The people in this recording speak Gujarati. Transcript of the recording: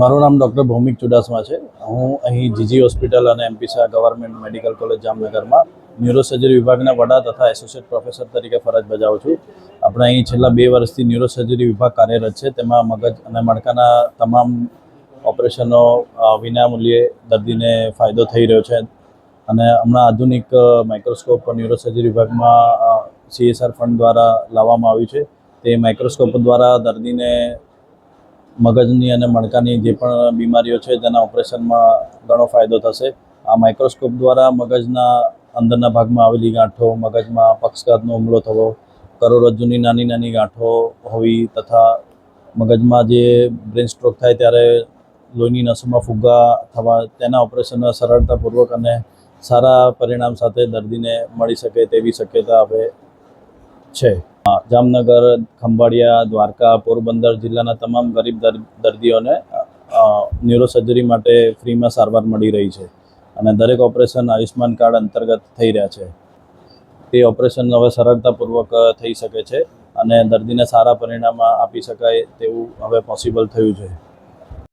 મારું નામ ડૉક્ટર ભૌમિક ચુડાસમા છે. હું અહીં જીજી હોસ્પિટલ અને એમપીસા ગવર્મેન્ટ મેડિકલ કોલેજ જામનગરમાં ન્યુરોસર્જરી વિભાગના વડા તથા એસોસિએટ પ્રોફેસર તરીકે ફરજ બજાવું છું. આપણે અહીં છેલ્લા બે વર્ષથી ન્યુરોસર્જરી વિભાગ કાર્યરત છે. તેમાં મગજ અને મણકાના તમામ ઓપરેશનો વિનામૂલ્યે દર્દીને ફાયદો થઈ રહ્યો છે. અને હમણાં આધુનિક માઇક્રોસ્કોપ ન્યુરોસર્જરી વિભાગમાં સીએસઆર ફંડ દ્વારા લાવવામાં આવ્યું છે. તે માઇક્રોસ્કોપ દ્વારા દર્દીને મગજની અને મણકાની જે પણ બીમારીઓ છે તેના ઓપરેશનમાં ઘણો ફાયદો થશે. આ માઇક્રોસ્કોપ દ્વારા મગજના અંદરના ભાગમાં આવેલી ગાંઠો, મગજમાં પક્ષઘાતનો હુમલો થવો કરોડરજ્જુની નાની નાની ગાંઠો હોવી તથા મગજમાં જે બ્રેન સ્ટ્રોક થાય ત્યારે લોહીની નસોમાં ફુગ્ગા થવા, તેના ઓપરેશન સરળતાપૂર્વક અને સારા પરિણામ સાથે દર્દીને મળી શકે તેવી શક્યતા હવે છે. જામનગર, ખંભાળિયા, દ્વારકા, પોરબંદર જિલ્લાના તમામ ગરીબ દર- દર્દીઓને ન્યુરોસર્જરી માટે ફ્રીમાં સારવાર મળી રહી છે અને દરેક ઓપરેશન આયુષ્માન કાર્ડ અંતર્ગત થઈ રહ્યા છે. તે ઓપરેશન હવે સરળતાપૂર્વક થઈ શકે છે અને દર્દીને સારા પરિણામ આપી શકાય તેવું હવે પોસિબલ થયું છે.